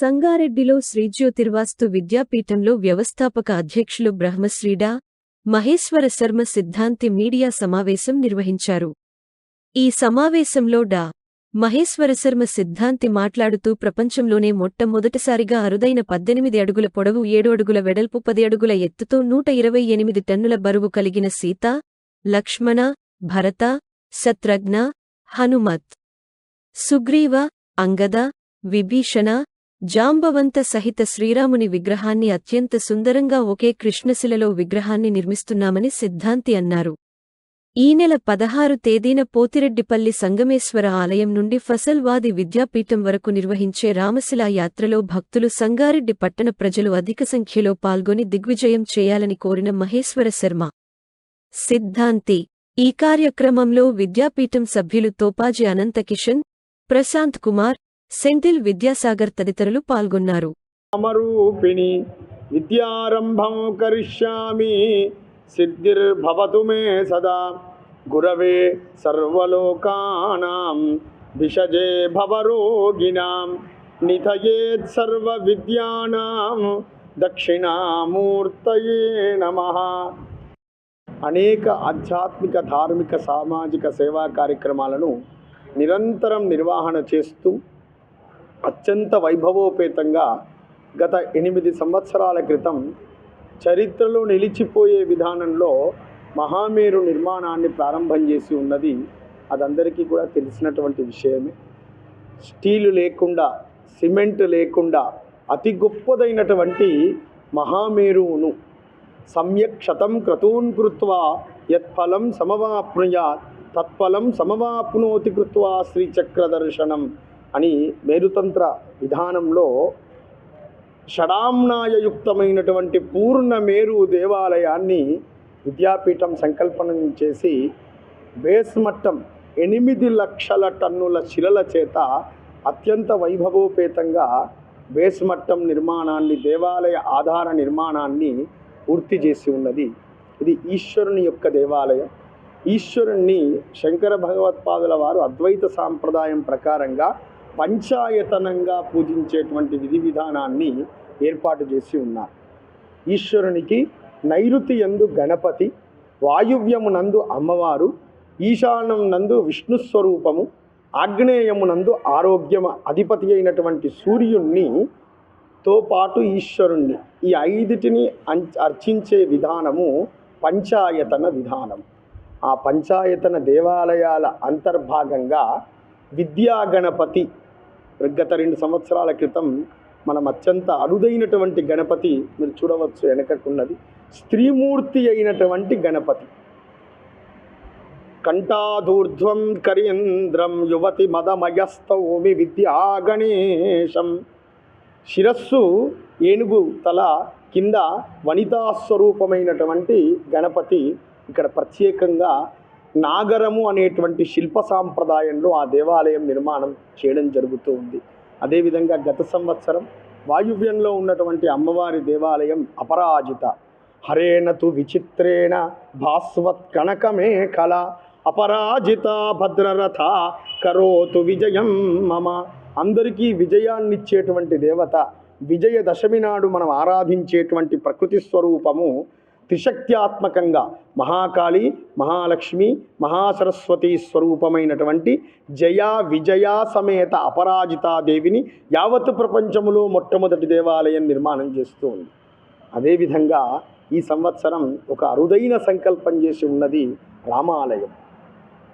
సంగారెడ్డిలో శ్రీజ్యోతిర్వాస్తు విద్యాపీఠంలో వ్యవస్థాపక అధ్యక్షులు బ్రహ్మశ్రీడా మహేశ్వర శర్మ సిద్ధాంతి మీడియా సమావేశం నిర్వహించారు. ఈ సమావేశంలో డా. మహేశ్వర శర్మ సిద్ధాంతి మాట్లాడుతూ ప్రపంచంలోనే మొట్టమొదటిసారిగా అరుదైన పద్దెనిమిది అడుగుల పొడవు ఏడు అడుగుల వెడల్పు పది అడుగుల ఎత్తుతో నూట ఇరవై ఎనిమిది టన్నుల బరువు కలిగిన సీత లక్ష్మణ భరత శత్రఘ్న హనుమత్ సుగ్రీవ అంగద విభీషణ జాంబవంత సహిత శ్రీరాముని విగ్రహాన్ని అత్యంత సుందరంగా ఒకే కృష్ణశిలలో విగ్రహాన్ని నిర్మిస్తున్నామని సిద్ధాంతి అన్నారు. ఈ నెల పదహారు తేదీన పోతిరెడ్డిపల్లి సంగమేశ్వర ఆలయం నుండి ఫసల్వాది విద్యాపీఠం వరకు నిర్వహించే రామశిలా యాత్రలో భక్తులు సంగారెడ్డి పట్టణ ప్రజలు అధిక సంఖ్యలో పాల్గొని దిగ్విజయం చేయాలని కోరిన మహేశ్వర శర్మ. సిద్ధాంతి ఈ కార్యక్రమంలో విద్యాపీఠం సభ్యులు తోపాజీ అనంతకిషన్ ప్రశాంత్ కుమార్ సెంథిల్ విద్యాసాగర్ తదితరులు పాల్గొన్నారు. అమరూపిణి విద్యారంభం కరిష్యామి సిద్ధిర్భవతు మే సదా. గురవే సర్వలోకానాం విషజే భవరోగిణాం నిధయేత్ సర్వ విద్యానాం దక్షిణామూర్తయే నమ. అనేక ఆధ్యాత్మిక ధార్మిక సామాజిక సేవా కార్యక్రమాలను నిరంతరం నిర్వహణ చేస్తూ అత్యంత వైభవోపేతంగా గత ఎనిమిది సంవత్సరాల క్రితం చరిత్రలో నిలిచిపోయే విధానంలో మహామేరు నిర్మాణాన్ని ప్రారంభం చేసి ఉన్నది అదందరికీ కూడా తెలిసినటువంటి విషయమే. స్టీలు లేకుండా సిమెంట్ లేకుండా అతి గొప్పదైనటువంటి మహామేరువును సమ్యక్ శతం క్రతూన్ కృత్వా యత్ఫలం సమవాప్నుయాత్ తత్ఫలం సమవాప్నోతి కృత్వా శ్రీచక్ర దర్శనం అని మేరుతంత్ర విధానంలో షడాంనాయయుక్తమైనటువంటి పూర్ణ మేరు దేవాలయాన్ని విద్యాపీఠం సంకల్పనం చేసి బేస్ మట్టం ఎనిమిది లక్షల టన్నుల శిలల చేత అత్యంత వైభవోపేతంగా బేస్ మట్టం నిర్మాణాన్ని దేవాలయ ఆధార నిర్మాణాన్ని పూర్తి చేసి ఉన్నది. ఇది ఈశ్వరుని యొక్క దేవాలయం. ఈశ్వరుణ్ణి శంకర భగవత్పాదుల వారు అద్వైత సాంప్రదాయం ప్రకారంగా పంచాయతనంగా పూజించేటువంటి విధి విధానాన్ని ఏర్పాటు చేసి ఉన్నారు. ఈశ్వరునికి నైరుతి యందు గణపతి వాయువ్యమునందు అమ్మవారు ఈశానం నందు విష్ణు స్వరూపము ఆగ్నేయమునందు ఆరోగ్యం అధిపతి అయినటువంటి సూర్యుణ్ణి తో పాటు ఈశ్వరుణ్ణి ఈ ఐదుటిని అర్చించే విధానము పంచాయతన విధానం. ఆ పంచాయతన దేవాలయాల అంతర్భాగంగా విద్యాగణపతి గత రెండు సంవత్సరాల క్రితం మనం అత్యంత అరుదైనటువంటి గణపతి మీరు చూడవచ్చు వెనకకున్నది. స్త్రీమూర్తి అయినటువంటి గణపతి. కంఠాధూర్ధ్వం కరీంద్రం యువతి మదమయస్తౌమి విద్యాగణేశం శిరస్సు ఏనుగు తల కింద వనితాస్వరూపమైనటువంటి గణపతి ఇక్కడ ప్రత్యేకంగా నాగరము అనేటువంటి శిల్ప సాంప్రదాయంలో ఆ దేవాలయం నిర్మాణం చేయడం జరుగుతూ ఉంది. అదేవిధంగా గత సంవత్సరం వాయువ్యంలో ఉన్నటువంటి అమ్మవారి దేవాలయం అపరాజిత. హరేణతు విచిత్రేణ భాస్వత్ కనకమే కళ అపరాజిత భద్రరథ కరోతు విజయం మమ. అందరికీ విజయాన్నిచ్చేటువంటి దేవత విజయదశమి నాడు మనం ఆరాధించేటువంటి ప్రకృతి స్వరూపము త్రిశక్త్యాత్మకంగా మహాకాళి మహాలక్ష్మి మహాసరస్వతి స్వరూపమైనటువంటి జయ విజయ సమేత అపరాజితాదేవిని యావత్ ప్రపంచములో మొట్టమొదటి దేవాలయం నిర్మాణం చేస్తూ ఉంది. అదేవిధంగా ఈ సంవత్సరం ఒక అరుదైన సంకల్పం చేసి ఉన్నది రామాలయం.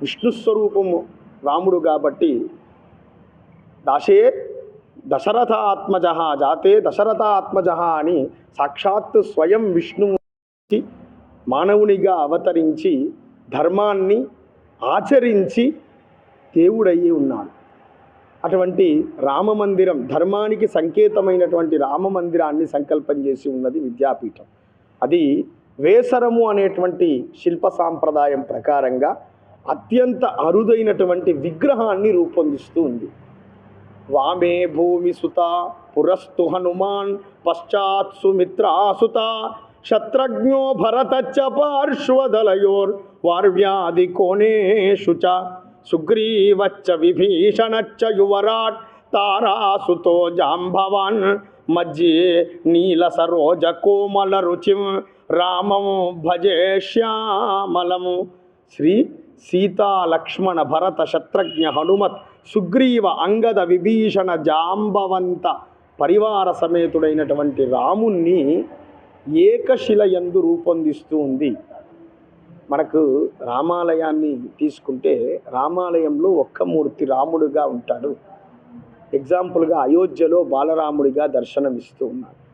విష్ణు స్వరూపము రాముడు కాబట్టి దాశే దశరథ ఆత్మజ జాతే దశరథ ఆత్మజ అని సాక్షాత్ స్వయం విష్ణు మానవునిగా అవతరించి ధర్మాన్ని ఆచరించి దేవుడయ్యి ఉన్నాడు. అటువంటి రామ మందిరం ధర్మానికి సంకేతమైనటువంటి రామ మందిరాన్ని సంకల్పం చేసి ఉన్నది విద్యాపీఠం. అది వేసరము అనేటువంటి శిల్ప సాంప్రదాయం ప్రకారంగా అత్యంత అరుదైనటువంటి విగ్రహాన్ని రూపొందిస్తూ ఉంది. వామే భూమి సుత పురస్తు హనుమాన్ పశ్చాత్ సుమిత్రాసుత శత్రజ్ఞో భరతచ్చ పార్శ్వదలయోర్ వార్వ్యాది కోణేషు చ సుగ్రీవచ్చ విభీషణచ్చ యువరాట్ తారాసుతో జాంభవాన్ మధ్యే నీల సరోజ కోమల రుచిం రామము భజే శ్యామలము శ్రీ సీతా లక్ష్మణ భరత శత్రుఘ్న హనుమత్ సుగ్రీవ అంగద విభీషణ జాంబవంత పరివార సమేతుడైనటువంటి రాముణ్ణి ఏకశిల ఎందు రూపొందిస్తూ ఉంది. మనకు రామాలయాన్ని తీసుకుంటే రామాలయంలో ఒక్క మూర్తి రాముడుగా ఉంటాడు. ఎగ్జాంపుల్గా అయోధ్యలో బాలరాముడిగా దర్శనమిస్తూ ఉన్నాడు.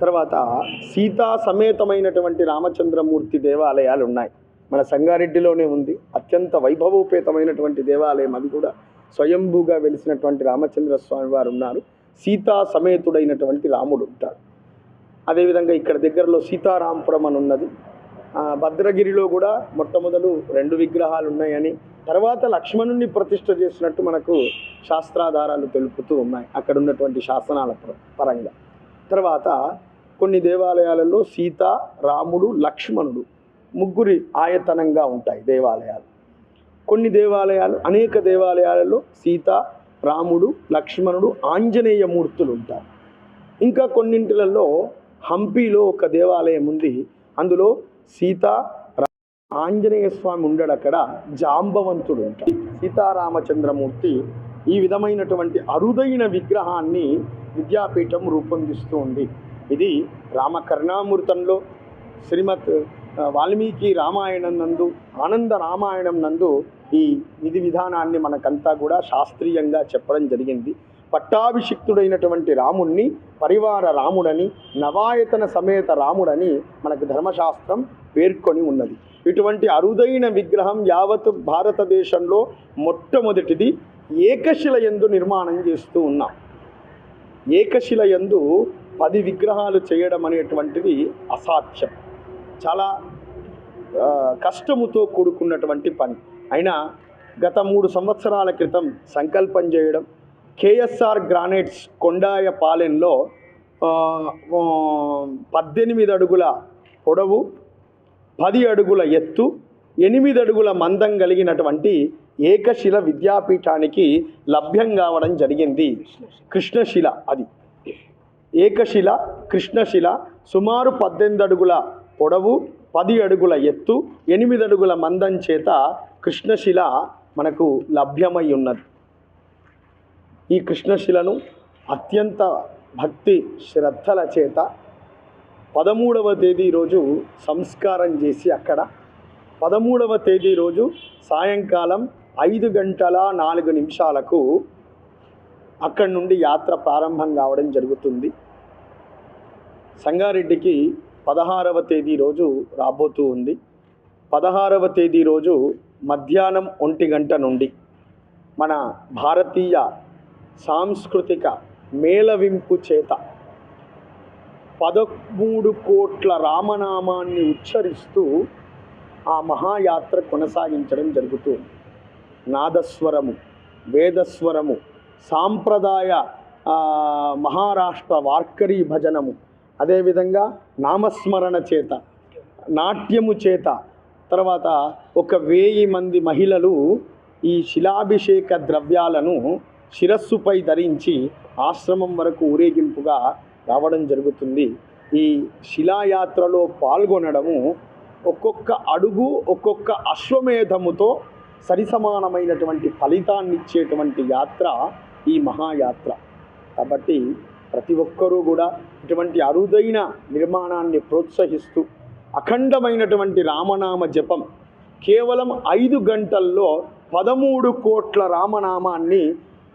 తర్వాత సీతా సమేతమైనటువంటి రామచంద్రమూర్తి దేవాలయాలు ఉన్నాయి. మన సంగారెడ్డిలోనే ఉంది. అత్యంత వైభవోపేతమైనటువంటి దేవాలయం అది కూడా. స్వయంభూగా వెలిసినటువంటి రామచంద్ర స్వామి వారు ఉన్నారు. సీతా సమేతుడైనటువంటి రాముడు ఉంటాడు. అదేవిధంగా ఇక్కడ దగ్గరలో సీతారాంపురం అని ఉన్నది. భద్రగిరిలో కూడా మొట్టమొదలు రెండు విగ్రహాలు ఉన్నాయని తర్వాత లక్ష్మణుణ్ణి ప్రతిష్ట చేసినట్టు మనకు శాస్త్రాధారాలు తెలుపుతూ ఉన్నాయి. అక్కడ ఉన్నటువంటి శాసనాల పర- పరంగా. తర్వాత కొన్ని దేవాలయాలలో సీత రాముడు లక్ష్మణుడు ముగ్గురి ఆయతనంగా ఉంటాయి దేవాలయాలు. కొన్ని దేవాలయాలు అనేక దేవాలయాలలో సీత రాముడు లక్ష్మణుడు ఆంజనేయ మూర్తులు ఉంటారు. ఇంకా కొన్నింటిలలో హంపీలో ఒక దేవాలయం ఉంది. అందులో సీత రా- ఆంజనేయ స్వామి ఉండడు అక్కడ జాంబవంతుడు ఉంటాడు. సీతారామచంద్రమూర్తి ఈ విధమైనటువంటి అరుదైన విగ్రహాన్ని విద్యాపీఠం రూపొందిస్తూ ఉంది. ఇది రామకర్ణామృతంలో శ్రీమత్ వాల్మీకి రామాయణం నందు ఆనంద రామాయణం నందు ఈ విధి విధానాన్ని మనకంతా కూడా శాస్త్రీయంగా చెప్పడం జరిగింది. పట్టాభిషిక్తుడైనటువంటి రాముణ్ణి పరివార రాముడని నవాయతన సమేత రాముడని మనకు ధర్మశాస్త్రం పేర్కొని ఉన్నది. ఇటువంటి అరుదైన విగ్రహం యావత్ భారతదేశంలో మొట్టమొదటిది ఏకశిల యందు నిర్మాణం చేస్తూ ఉన్నాం. ఏకశిల యందు పది విగ్రహాలు చేయడం అనేటువంటిది అసాధ్యం. చాలా కష్టముతో కూడుకున్నటువంటి పని. అయినా గత మూడు సంవత్సరాల క్రితం సంకల్పం చేయడం కేఎస్ఆర్ గ్రానైట్స్ కొండాయపాలెంలో పద్దెనిమిది అడుగుల పొడవు పది అడుగుల ఎత్తు ఎనిమిది అడుగుల మందం కలిగినటువంటి ఏకశిల విద్యాపీఠానికి లభ్యం కావడం జరిగింది. కృష్ణశిల అది. ఏకశిల కృష్ణశిల సుమారు పద్దెనిమిది అడుగుల పొడవు పది అడుగుల ఎత్తు ఎనిమిది అడుగుల మందం చేత కృష్ణశిల మనకు లభ్యమై ఉన్నది. ఈ కృష్ణశిలను అత్యంత భక్తి శ్రద్ధల చేత పదమూడవ తేదీ రోజు సంస్కారం చేసి అక్కడ పదమూడవ తేదీ రోజు సాయంకాలం ఐదు గంటల నాలుగు నిమిషాలకు అక్కడి నుండి యాత్ర ప్రారంభం కావడం జరుగుతుంది. సంగారెడ్డికి పదహారవ తేదీ రోజు రాబోతూ ఉంది. పదహారవ తేదీ రోజు మధ్యాహ్నం ఒంటి గంట నుండి మన భారతీయ సాంస్కృతిక మేళవింపు చేత పదమూడు కోట్ల రామనామాన్ని ఉచ్చరిస్తూ ఆ మహాయాత్ర కొనసాగించడం జరుగుతుంది నాదస్వరము వేదస్వరము సాంప్రదాయ మహారాష్ట్ర వార్కరీ భజనము అదేవిధంగా నామస్మరణ చేత నాట్యము చేత తర్వాత ఒక వెయ్యి మంది మహిళలు ఈ శిలాభిషేక ద్రవ్యాలను శిరస్సుపై ధరించి ఆశ్రమం వరకు ఊరేగింపుగా రావడం జరుగుతుంది. ఈ శిలాయాత్రలో పాల్గొనడము ఒక్కొక్క అడుగు ఒక్కొక్క అశ్వమేధముతో సరిసమానమైనటువంటి ఫలితాన్ని ఇచ్చేటువంటి యాత్ర ఈ మహాయాత్ర. కాబట్టి ప్రతి ఒక్కరూ కూడా ఇటువంటి అరుదైన నిర్మాణాన్ని ప్రోత్సహిస్తూ అఖండమైనటువంటి రామనామ జపం కేవలం ఐదు గంటల్లో పదమూడు కోట్ల రామనామాన్ని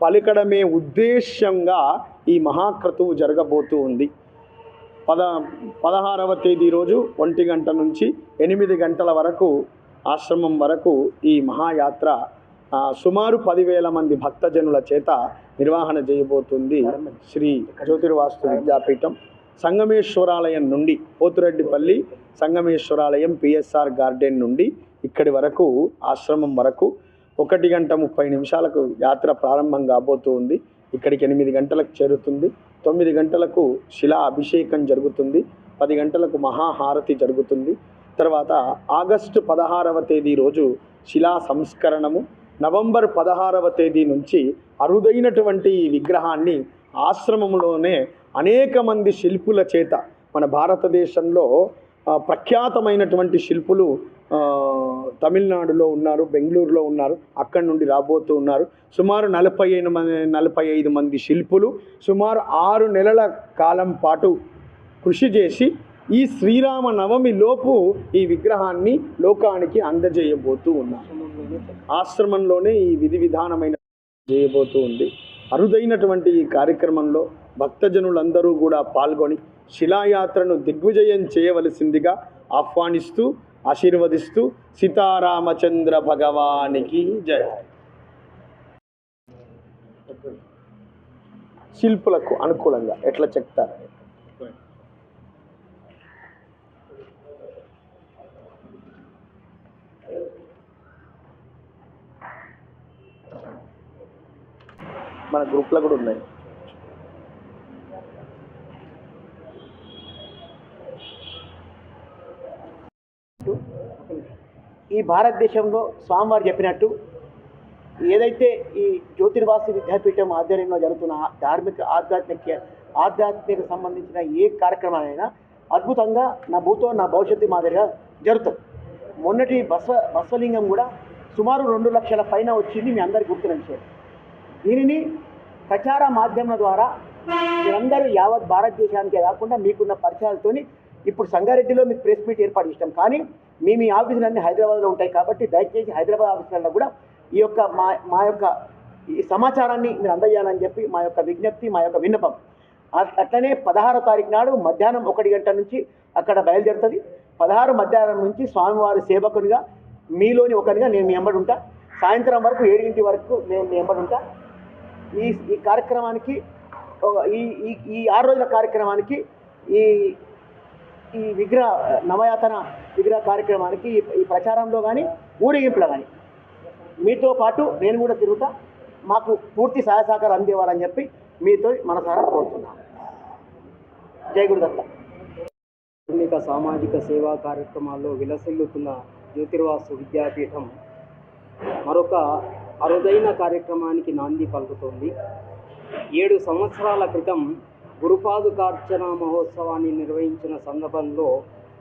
పలికడమే ఉద్దేశ్యంగా ఈ మహాక్రతువు జరగబోతూ ఉంది. పద పదహారవ తేదీ రోజు ఒంటి గంట నుంచి ఎనిమిది గంటల వరకు ఆశ్రమం వరకు ఈ మహాయాత్ర సుమారు పదివేల మంది భక్తజనుల చేత నిర్వహణ చేయబోతుంది శ్రీ జ్యోతిర్వాస్తు విద్యాపీఠం సంగమేశ్వరాలయం నుండి పోతురెడ్డిపల్లి సంగమేశ్వరాలయం పిఎస్ఆర్ గార్డెన్ నుండి ఇక్కడి వరకు ఆశ్రమం వరకు ఒకటి గంట ముప్పై నిమిషాలకు యాత్ర ప్రారంభం కాబోతూ ఉంది. ఇక్కడికి ఎనిమిది గంటలకు చేరుతుంది. తొమ్మిది గంటలకు శిలా అభిషేకం జరుగుతుంది. పది గంటలకు మహాహారతి జరుగుతుంది. తర్వాత ఆగస్టు పదహారవ తేదీ రోజు శిలా సంస్కరణము. నవంబర్ పదహారవ తేదీ నుంచి అరుదైనటువంటి ఈ విగ్రహాన్ని ఆశ్రమంలోనే అనేక మంది శిల్పుల చేత మన భారతదేశంలో ప్రఖ్యాతమైనటువంటి శిల్పులు తమిళనాడులో ఉన్నారు బెంగళూరులో ఉన్నారు అక్కడి నుండి రాబోతూ ఉన్నారు. సుమారు నలభై ఐదు మంది నలభై ఐదు మంది శిల్పులు సుమారు ఆరు నెలల కాలం పాటు కృషి చేసి ఈ శ్రీరామ నవమి లోపు ఈ విగ్రహాన్ని లోకానికి అందజేయబోతూ ఉన్నారు. ఆశ్రమంలోనే ఈ విధి విధానమైన చేయబోతూ ఉంది. అరుదైనటువంటి ఈ కార్యక్రమంలో భక్తజనులందరూ కూడా పాల్గొని శిలాయాత్రను దిగ్విజయం చేయవలసిందిగా ఆహ్వానిస్తూ ఆశీర్వదిస్తూ సీతారామచంద్ర భగవానికి జయ శిల్పులకు అనుకూలంగా ఎట్లా చెప్తారు? మన గ్రూప్లో కూడా ఉన్నాయి. ఈ భారతదేశంలో స్వామివారు చెప్పినట్టు ఏదైతే ఈ జ్యోతిర్వాసు విద్యాపీఠం ఆధ్వర్యంలో జరుగుతున్న ధార్మిక ఆధ్యాత్మిక ఆధ్యాత్మిక సంబంధించిన ఏ కార్యక్రమాలైనా అద్భుతంగా నా భూతో నా భవిష్యత్తు మాదిరిగా జరుగుతుంది. మొన్నటి బస్వ బస్వలింగం కూడా సుమారు రెండు లక్షల పైన వచ్చింది మీ అందరికి గుర్తున్న విషయం దీనిని ప్రచార మాధ్యమం ద్వారా మీరందరూ యావత్ భారతదేశానికే కాకుండా మీకున్న పరిచయాలతోని ఇప్పుడు సంగారెడ్డిలో మీకు ప్రెస్ మీట్ ఏర్పాటు చేస్తాం కానీ మీ మీ ఆఫీసులన్నీ హైదరాబాద్లో ఉంటాయి కాబట్టి దయచేసి హైదరాబాద్ ఆఫీసులలో కూడా ఈ యొక్క మా మా యొక్క ఈ సమాచారాన్ని మీరు అందజేయాలని చెప్పి మా యొక్క విజ్ఞప్తి మా యొక్క విన్నపం. అట్లనే పదహారో తారీఖు నాడు మధ్యాహ్నం ఒకటి గంట నుంచి అక్కడ బయలుదేరుతుంది. పదహారు మధ్యాహ్నం నుంచి స్వామివారి సేవకునిగా మీలోని ఒకరిగా నేను మీ ఎంబడి ఉంటా. సాయంత్రం వరకు ఏడింటి వరకు నేను మీ ఎంబడి ఉంటా. ఈ ఈ కార్యక్రమానికి ఈ ఈ ఆరు రోజుల కార్యక్రమానికి ఈ ఈ విగ్రహ నవయాతన విగ్రహ కార్యక్రమానికి ఈ ప్రచారంలో కానీ ఊరేగింపులో కానీ మీతో పాటు నేను కూడా తిరుగుతా మాకు పూర్తి సహాయ సహకారం అందేవారని చెప్పి మీతో మనసారా కోరుతున్నాను జై గురుదత్త. ఆధునిక సామాజిక సేవా కార్యక్రమాల్లో విలసిల్లుతున్న జ్యోతిర్వాసు విద్యాపీఠం మరొక అరుదైన కార్యక్రమానికి నాంది పలుకుతోంది. ఏడు సంవత్సరాల క్రితం గురుపాదుకార్చన మహోత్సవాన్ని నిర్వహించిన సందర్భంలో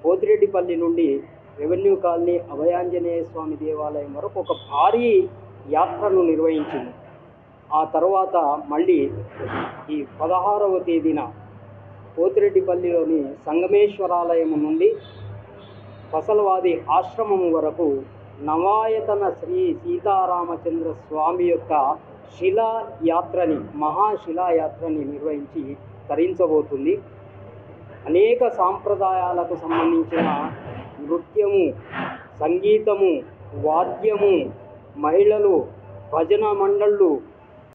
పోతిరెడ్డిపల్లి నుండి రెవెన్యూ కాలనీ అభయాంజనేయ స్వామి దేవాలయం వరకు ఒక భారీ యాత్రను నిర్వహించింది. ఆ తర్వాత మళ్ళీ ఈ పదహారవ తేదీన పోతిరెడ్డిపల్లిలోని సంగమేశ్వరాలయం నుండి ఫసల్వాది ఆశ్రమం వరకు నవాయతన శ్రీ సీతారామచంద్ర స్వామి యొక్క శిలా యాత్రని నిర్వహించి తరించబోతుంది. అనేక సాంప్రదాయాలకు సంబంధించిన నృత్యము సంగీతము వాద్యము మహిళలు భజన మండళ్ళు